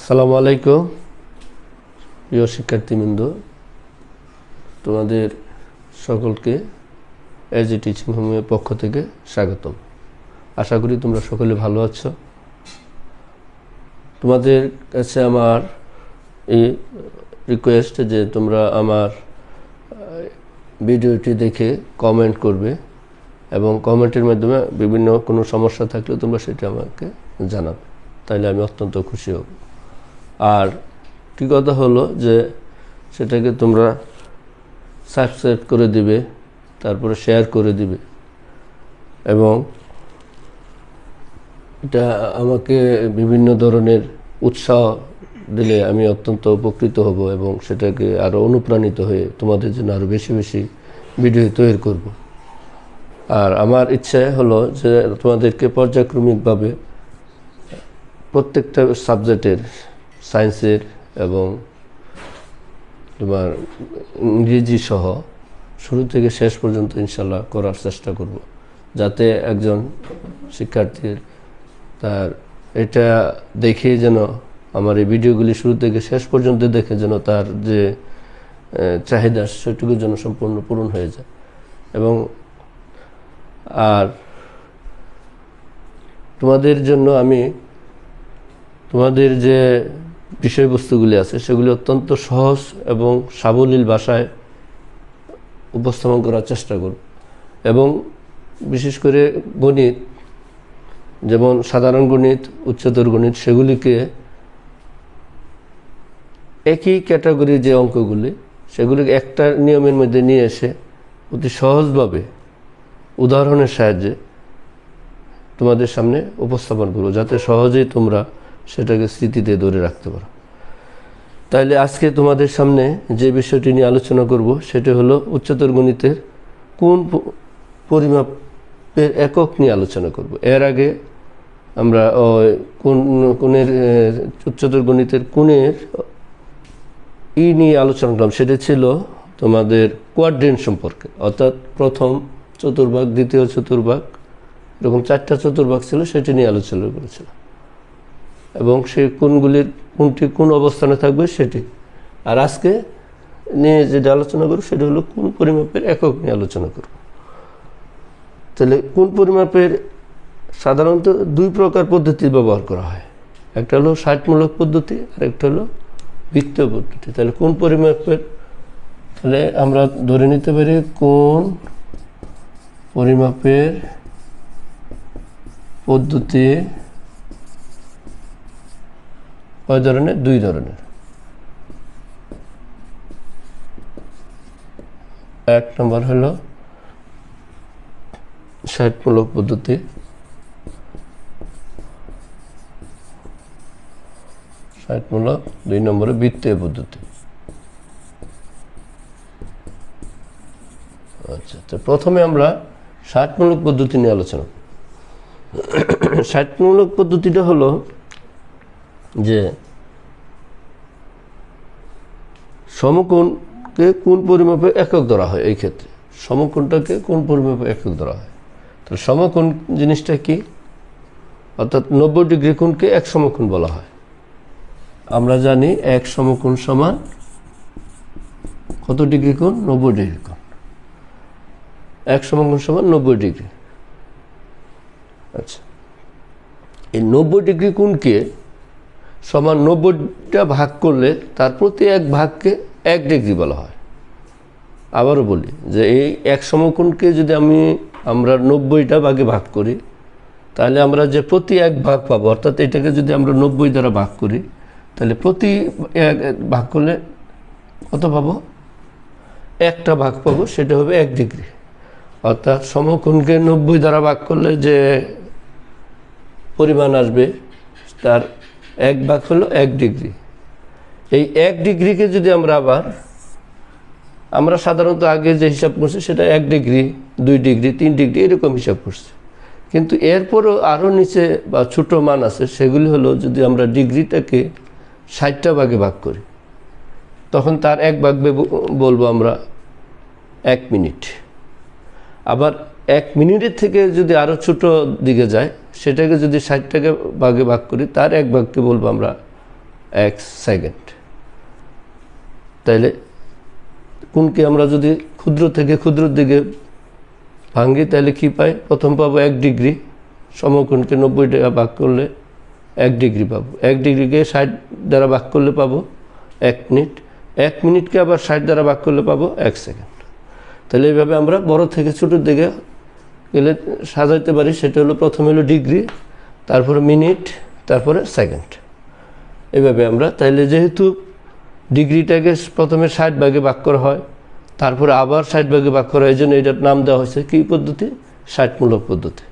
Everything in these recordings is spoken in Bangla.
আসসালামু আলাইকুম, প্রিয় শিক্ষার্থীবৃন্দ। তোমাদের সকলকে এজ এ টিচিং হোমের পক্ষ থেকে স্বাগতম। আশা করি তোমরা সকলে ভালো আছো। তোমাদের কাছে আমার এই রিকোয়েস্ট যে তোমরা আমার ভিডিওটি দেখে কমেন্ট করবে এবং কমেন্টের মাধ্যমে বিভিন্ন কোনো সমস্যা থাকলে তোমরা সেটা আমাকে জানাবে। তাইলে আমি অত্যন্ত খুশি হব। আর কি কথা হলো যে সেটাকে তোমরা সাবস্ক্রাইব করে দিবে, তারপরে শেয়ার করে দিবে। এবং এটা আমাকে বিভিন্ন ধরনের উৎসাহ দিলে আমি অত্যন্ত উপকৃত হব এবং সেটাকে আরও অনুপ্রাণিত হয়ে তোমাদের জন্য আরও বেশি বেশি ভিডিও তৈরি করব। আর আমার ইচ্ছে হলো যে তোমাদেরকে পর্যায়ক্রমিকভাবে প্রত্যেকটা সাবজেক্টের সায়েন্সের এবং তোমার ইংরেজি সহ শুরু থেকে শেষ পর্যন্ত ইনশাল্লাহ করার চেষ্টা করব। যাতে একজন শিক্ষার্থীর তার এটা দেখে যেন আমার এই ভিডিওগুলি শুরু থেকে শেষ পর্যন্ত দেখে যেন তার যে চাহিদা সেটুকু যেন সম্পূর্ণ পূরণ হয়ে যায়। এবং আর তোমাদের জন্য আমি তোমাদের যে বিষয়বস্তুগুলি আছে, সেগুলি অত্যন্ত সহজ এবং সাবলীল ভাষায় উপস্থাপন করার চেষ্টা করব। এবং বিশেষ করে গণিত, যেমন সাধারণ গণিত, উচ্চতর গণিত, সেগুলিকে একই ক্যাটাগরির যে অঙ্কগুলি, সেগুলিকে একটা নিয়মের মধ্যে নিয়ে এসে অতি সহজভাবে উদাহরণের সাহায্যে তোমাদের সামনে উপস্থাপন করব, যাতে সহজেই তোমরা সেটাকে স্মৃতিতে ধরে রাখতে পারো। তাইলে আজকে তোমাদের সামনে যে বিষয়টি নিয়ে আলোচনা করব সেটা হলো উচ্চতর গণিতের কোন পরিমাপের একক নিয়ে আলোচনা করব। এর আগে আমরা কোন কোণের এ, উচ্চতর গণিতের কোণের ই নিয়ে আলোচনা করলাম সেটা ছিল তোমাদের কোয়াড্রেন্ট সম্পর্কে। অর্থাৎ প্রথম চতুর্ভাগ দ্বিতীয় চতুর্ভাগ এরকম চারটা চতুর্ভাগ ছিল সেটি নিয়ে আলোচনা করেছিলাম। এবং সেই কোনগুলির, কোনটি কোন অবস্থানে থাকবে সেটি। আর আজকে নিয়ে যেটা আলোচনা করব সেটা হলো কোন পরিমাপের একক নিয়ে আলোচনা করব। তাহলে কোন পরিমাপের সাধারণত দুই প্রকার পদ্ধতি ব্যবহার করা হয়। একটা হলো ষাটমূলক পদ্ধতি আর একটা হলো বৃত্তীয় পদ্ধতি। তাহলে কোন পরিমাপের, তাহলে আমরা ধরে নিতে পারি কোন পরিমাপের পদ্ধতি কয় ধরনের? দুই ধরনের। এক নম্বর হলো ষাটমূলক পদ্ধতি। ষাটমূলক দুই নম্বরে বৃত্তীয় পদ্ধতি। আচ্ছা তো প্রথমে আমরা ষাটমূলক পদ্ধতি নিয়ে আলোচনা। ষাটমূলক পদ্ধতিটা হলো যে সমকোণকে কোন পরিমাপে একক ধরা হয় এই ক্ষেত্রে? সমকোণটাকে কোন পরিমাপে একক ধরা হয়? তো সমকোণ জিনিসটা কি? অর্থাৎ নব্বই ডিগ্রি কোণকে এক সমকোণ বলা হয়। আমরা জানি এক সমকোণ সমান কত ডিগ্রি কোণ? নব্বই ডিগ্রি কোণ। এক সমকোণ সমান নব্বই ডিগ্রি। আচ্ছা। এই নব্বই ডিগ্রি কোণকে সমান নব্বইটা ভাগ করলে তার প্রতি এক ভাগকে এক ডিগ্রি বলা হয়। আবারও বলি যে এই এক সমকোণকে যদি আমি আমরা নব্বইটা ভাগে ভাগ করি, তাহলে আমরা যে প্রতি এক ভাগ পাবো, অর্থাৎ এটাকে যদি আমরা নব্বই দ্বারা ভাগ করি, তাহলে প্রতি এক ভাগ করলে কত পাবো? একটা ভাগ পাবো, সেটা হবে এক ডিগ্রি। অর্থাৎ সমকোণকে নব্বই দ্বারা ভাগ করলে যে পরিমাণ আসবে, তার এক ভাগ হলো এক ডিগ্রি। এই এক ডিগ্রিকে যদি আমরা আবার, আমরা সাধারণত আগে যে হিসাব করছি সেটা এক ডিগ্রি, দুই ডিগ্রি, তিন ডিগ্রি এরকম হিসাব করছি। কিন্তু এরপরও আরও নিচে বা ছোট মান আছে, সেগুলি হলো যদি আমরা ডিগ্রিটাকে ষাটটা ভাগে ভাগ করি, তখন তার এক ভাগ বলব আমরা এক মিনিট। আবার এক মিনিটের থেকে যদি আরও ছোট দিকে যায় সেটাকে যদি ষাট টাকা ভাগে ভাগ করি, তার এক ভাগকে বলব আমরা এক সেকেন্ড তাইলে কোনকে আমরা যদি ক্ষুদ্র থেকে ক্ষুদ্র দিকে ভাঙ্গি তাহলে কি পাই? প্রথম পাবো এক ডিগ্রি, সমকোণকে নব্বই টাকা ভাগ করলে এক ডিগ্রি পাবো। এক ডিগ্রিকে ষাট দ্বারা ভাগ করলে পাবো এক মিনিট। এক মিনিটকে আবার ষাট দ্বারা ভাগ করলে পাবো এক সেকেন্ড তাহলে এইভাবে আমরা বড় থেকে ছোটোর দিকে গেলে সাজাইতে পারি, সেটা হলো প্রথমে হলো ডিগ্রি, তারপরে মিনিট, তারপরে সেকেন্ড। এভাবে আমরা, তাইলে যেহেতু ডিগ্রিটাকে প্রথমে ষাট ভাগে ভাগ করা হয়, তারপরে আবার ষাট ভাগে ভাগ করা হয় জন্য এটার নাম দেওয়া হয়েছে কী পদ্ধতি? ষাটমূলক পদ্ধতি।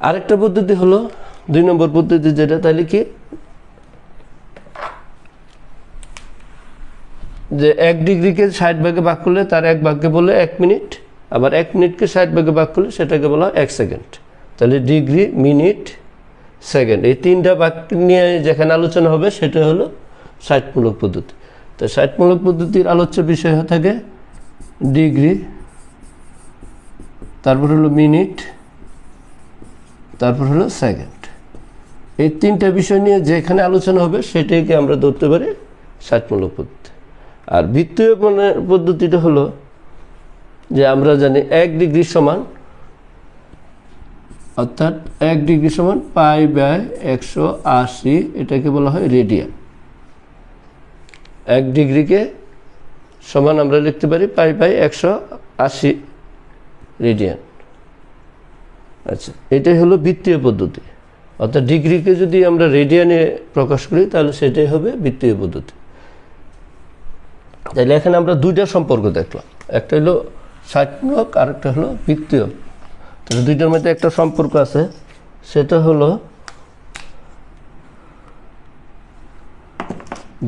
আরেকটা পদ্ধতি হলো, দুই নম্বর পদ্ধতি যেটা তাহলে কি? যে এক ডিগ্রিকে ষাট ভাগে ভাগ করলে তার এক ভাগকে বলে এক মিনিট আবার এক মিনিটকে ষাট ভাগে ভাগ করলে সেটাকে বলা হয় এক সেকেন্ড। তাহলে ডিগ্রি, মিনিট, সেকেন্ড। এই তিনটা ভাগ নিয়ে যেখানে আলোচনা হবে সেটা হলো ষাটমূলক পদ্ধতি। তো ষাটমূলক পদ্ধতির আলোচ্য বিষয় হয়ে থাকে ডিগ্রি, তারপর হলো মিনিট, তারপর হলো সেকেন্ড। এই তিনটা বিষয় নিয়ে যেখানে আলোচনা হবে সেটাকে আমরা ধরতে পারি ষাটমূলক পদ্ধতি। আর বৃত্তীয় পদ্ধতিটা হলো যে আমরা জানি এক ডিগ্রি সমান, অর্থাৎ এক ডিগ্রি সমান পাই বাই একশো আশি, এটাকে বলা হয় রেডিয়ান। এক ডিগ্রিকে সমান আমরা লিখতে পারি পাই পাই একশো আশি রেডিয়ান। আচ্ছা এটাই হলো বৃত্তীয় পদ্ধতি। অর্থাৎ ডিগ্রিকে যদি আমরা রেডিয়ানে প্রকাশ করি, তাহলে সেটাই হবে বৃত্তীয় পদ্ধতি। তাহলে এখানে আমরা দুইটা সম্পর্ক দেখলাম। একটা হলো ষাটমূলক আর একটা হলো বৃত্তীয়। তাহলে দুইটার মধ্যে একটা সম্পর্ক আছে। সেটা হলো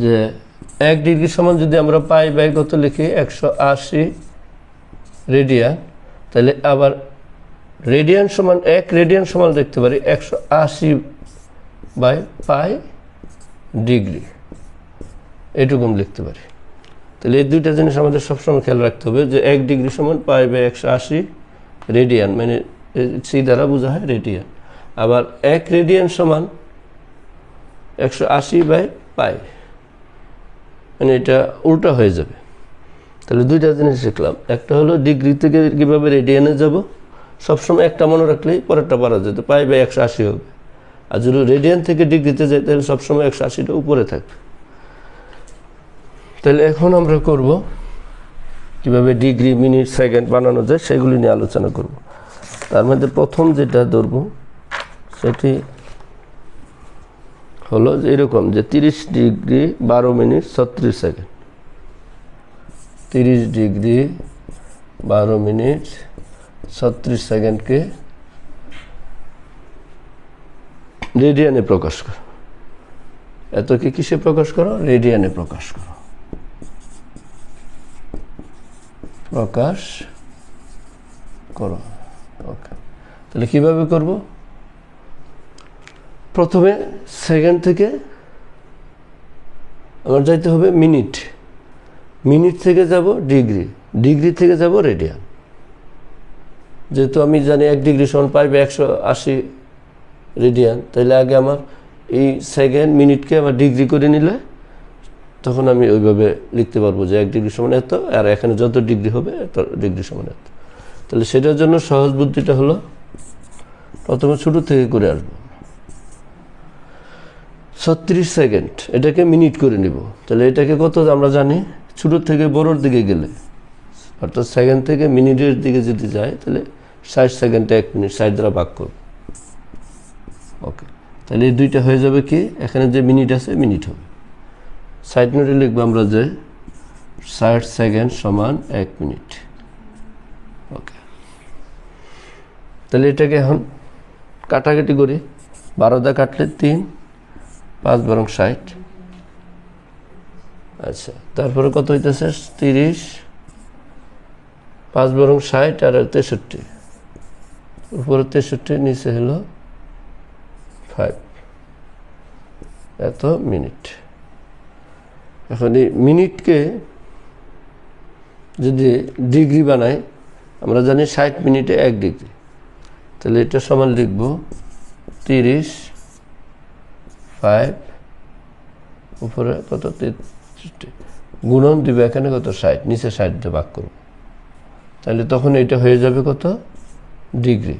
যে এক ডিগ্রি সমান যদি আমরা পাই বাই কত লিখি? একশো আশি রেডিয়ান। তাহলে আবার রেডিয়ান সমান এক, রেডিয়ান সমান দেখতে পারি একশো আশি বাই পাই ডিগ্রি। এটুকুম লিখতে পারি। তাহলে এই দুইটা জিনিস আমাদের সবসময় খেয়াল রাখতে হবে যে এক ডিগ্রি সমান পাই বাই একশো আশি রেডিয়ান মানে সি দ্বারা বোঝা হয় রেডিয়ান। আবার এক রেডিয়ান সমান একশো আশি বাই পাই মানে এটা উল্টা হয়ে যাবে। তাহলে দুইটা জিনিস শিখলাম একটা হলো ডিগ্রি থেকে কীভাবে রেডিয়ানে যাব, সবসময় একটা মনে রাখলেই পরেরটা পারা যেত, পাই বাই একশো আশি হবে। আর যদি রেডিয়ান থেকে ডিগ্রিতে যাই, তাহলে সবসময় একশো আশিটা উপরে থাকবে। তাহলে এখন আমরা করব কীভাবে ডিগ্রি মিনিট, সেকেন্ড বানানো যায়, সেগুলি নিয়ে আলোচনা করব। তার মধ্যে প্রথম যেটা ধরব, সেটি হলো এরকম যে তিরিশ ডিগ্রি বারো মিনিট, ছত্রিশ সেকেন্ড। তিরিশ ডিগ্রি বারো মিনিট, ছত্রিশ সেকেন্ডকে রেডিয়ানে প্রকাশ করো। এতকে কিসে প্রকাশ করো? রেডিয়ানে প্রকাশ করো। প্রকাশ করো। ওকে। তাহলে কীভাবে করব? প্রথমে সেকেন্ড থেকে আমার যাইতে হবে মিনিট মিনিট থেকে যাব ডিগ্রি ডিগ্রি থেকে যাব রেডিয়ান যেহেতু আমি জানি এক ডিগ্রি সমান পাইবে একশো আশি রেডিয়ান তাহলে আগে আমার এই সেকেন্ড মিনিটকে আমার ডিগ্রি করে নিলে তখন আমি ওইভাবে লিখতে পারব যে এক ডিগ্রি সমান এত, আর এখানে যত ডিগ্রি হবে, এত ডিগ্রি সমান এত। তাহলে সেটার জন্য সহজ বুদ্ধিটা হলো, প্রথমে ছোটো থেকে করে আসব। ছত্রিশ সেকেন্ড, এটাকে মিনিট করে নিব। তাহলে এটাকে কত আমরা জানি? ছোটোর থেকে বড়োর দিকে গেলে। অর্থাৎ সেকেন্ড থেকে মিনিটের দিকে যদি যায়, তাহলে ষাট সেকেন্ডে এক মিনিট, ষাট দ্বারা ভাগ করব। ওকে, তাহলে এই দুইটা হয়ে যাবে কি? এখানে যে মিনিট আছে, মিনিট হবে। ষাট মিনিটে লিখব আমরা যে ষাট সেকেন্ড সমান এক মিনিট। ওকে। তাহলে এটাকে এখন কাটাকাটি করি। বারোদা কাটলে তিন, পাঁচ বরং ষাট। আচ্ছা তারপরে কত হইতেছে? তিরিশ, পাঁচ বরং ষাট আর তেষট্টি। উপরে তেষট্টি, নিচে হলো ফাইভ এত মিনিট। এখন এই মিনিটকে যদি ডিগ্রি বানাই, আমরা জানি ষাট মিনিটে এক ডিগ্রি। তাহলে এটা সমান লিখব তিরিশ ফাইভ উপরে কত? গুণন দিবে এখানে কত? ষাট। নিচে ষাট দিয়ে ভাগ করব। তাহলে তখন এটা হয়ে যাবে কত? ডিগ্রি।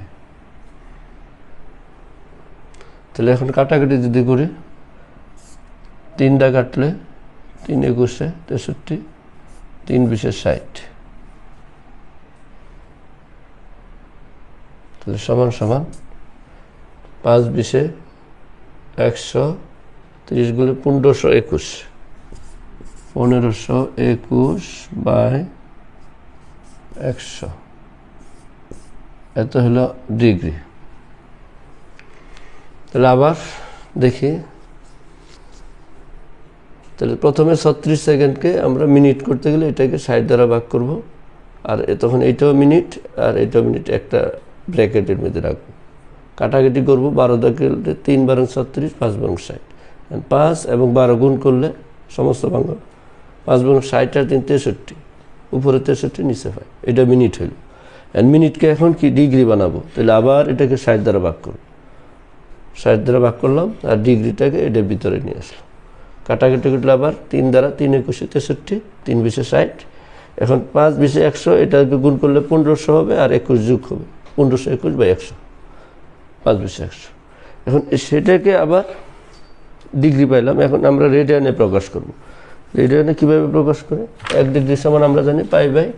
তাহলে এখন কাটাকাটি যদি করি, তিনটা কাটলে তিন একুশে তেষট্টি, তিন বিশে ষাট। তাহলে সমান সমান পাঁচ বিশে একশো তিরিশগুলো পনেরোশো একুশ। পনেরোশো একুশ বাই একশো। এত হলো ডিগ্রি। তাহলে আবার দেখি তাহলে প্রথমে ছত্রিশ সেকেন্ডকে আমরা মিনিট করতে গেলে এটাকে ষাট দ্বারা ভাগ করব। আর তখন এইটাও মিনিট, আর এইটাও মিনিট একটা ব্র্যাকেটের মধ্যে রাখব। কাটাকাটি করব বারো দাগে তিন বারং ছত্রিশ, পাঁচ বারং ষাট। পাঁচ এবং বারো গুণ করলে সমস্ত বাংলা পাঁচ বারং ষাট আর তিন তেষট্টি, উপরে তেষট্টি, নিচে হয় এটা মিনিট হইল। অ্যান্ড মিনিটকে এখন কি ডিগ্রি বানাবো? তাহলে আবার এটাকে ষাট দ্বারা ভাগ করব। ষাট দ্বারা ভাগ করলাম, আর ডিগ্রিটাকে এটার ভিতরে নিয়ে আসলাম। কাটাকাটি করলে আবার তিন দ্বারা তিন একুশে তেষট্টি, তিন বিশে ষাট। এখন পাঁচ বিশে একশো, এটাকে গুণ করলে পনেরোশো হবে আর একুশ যুগ হবে পনেরোশো একুশ বা একশো। পাঁচ বিশে একশো। এখন সেটাকে আবার ডিগ্রি পাইলাম। এখন আমরা রেডিয়ানে প্রকাশ করব। রেডিয়ানে কীভাবে প্রকাশ করে? এক ডিগ্রি সমান আমরা জানি পাই বাই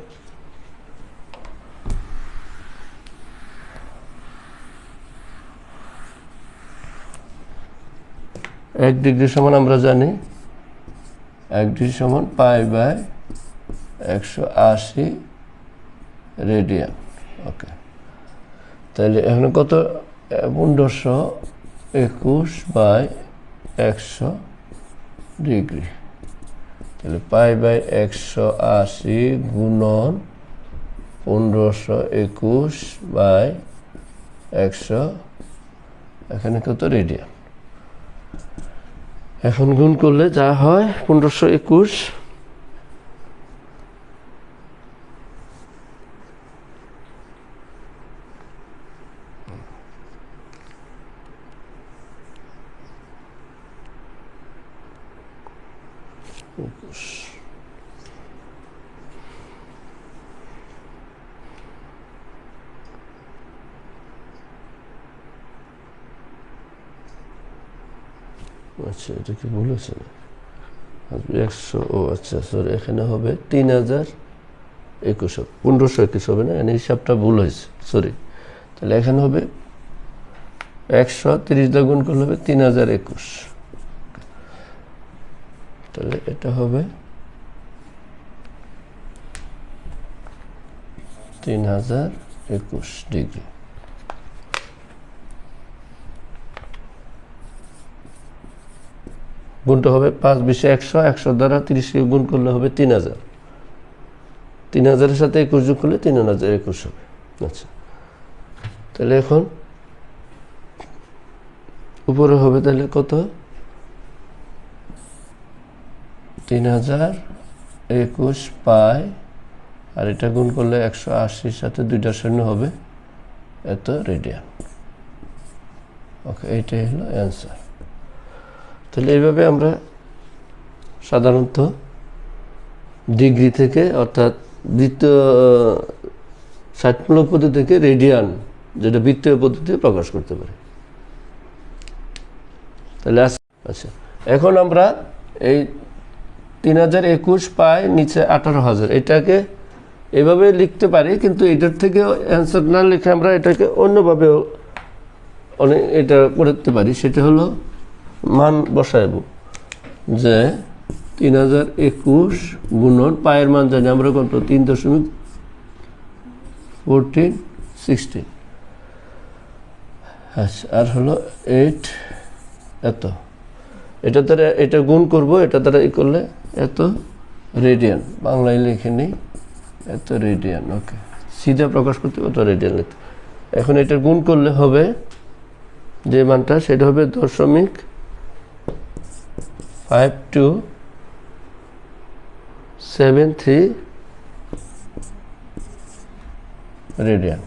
এক ডিগ্রি সমান আমরা জানি, এক ডিগ্রি সমান পাই বাই একশো আশি রেডিয়ান। ওকে। তাহলে এখানে কত? পনেরোশো একুশ বাই একশো ডিগ্রি। তাহলে পাই বাই একশো আশি গুণন পনেরোশো একুশ বাই একশো, এখানে কত রেডিয়ান? এখন গুণ করলে যা হয় পনেরোশো একুশ। একুশ। আচ্ছা এটা কি ভুল হয়েছে? না একশো, ও আচ্ছা সরি এখানে হবে তিন হাজার একুশ পনেরোশো একুশ হবে না? এখানে হিসাবটা ভুল হয়েছে সরি তাহলে এখানে হবে একশো তিরিশ দা গুণ করলে হবে তিন হাজার একুশ। তাহলে এটা হবে তিন হাজার একুশ ডিগ্রি। গুণটা হবে পাঁচ বিশে একশো একশো দ্বারা তিরিশকে গুণ করলে হবে তিন হাজার। তিন হাজারের সাথে একুশ যোগ করলে তিন হাজার একুশ হবে। আচ্ছা। তাহলে এখন উপরে হবে তাহলে কত? তিন হাজার একুশ পাই, আর এটা গুণ করলে একশো আশির সাথে দুইটা শূন্য হবে। এত রেডিয়ান ওকে এইটাই হলো অ্যান্সার তাহলে এইভাবে আমরা সাধারণত ডিগ্রি থেকে অর্থাৎ বৃত্তীয় ষাটমূলক পদ্ধতি থেকে রেডিয়ান, যেটা বৃত্তীয় পদ্ধতিতে প্রকাশ করতে পারি। তাহলে আচ্ছা। এখন আমরা এই তিন হাজার একুশ পাই নিচে আঠারো হাজার। এটাকে এভাবে লিখতে পারি, কিন্তু এটার থেকে অ্যান্সার না লিখে আমরা এটাকে অন্যভাবেও অনেক এটা করতে পারি। সেটা হলো মান বসাইব। যে তিন হাজার একুশ গুণন পায়ের মান জানি আমরা কত? তিন দশমিক ফোরটিন সিক্সটিন আচ্ছা আর হলো এইট এত। এটা দ্বারা এটা গুণ করব, এটা দ্বারা ই করলে এত রেডিয়ান বাংলায় লিখে নেই, এত রেডিয়ান ওকে। সিধা প্রকাশ করতে কত রেডিয়ান লিখতে? এখন এটা গুণ করলে হবে যে মানটা, সেটা হবে দশমিক five two seven three radian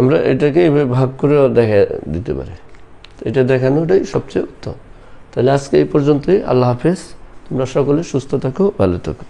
আমরা এটাকে এভাবে ভাগ করেও দেখা দিতে পারি। এটা দেখানোটাই সবচেয়ে উত্তম। তাহলে আজকে এই পর্যন্তই। আল্লাহ হাফেজ। তোমরা সকলে সুস্থ থাকো, ভালো থাকো।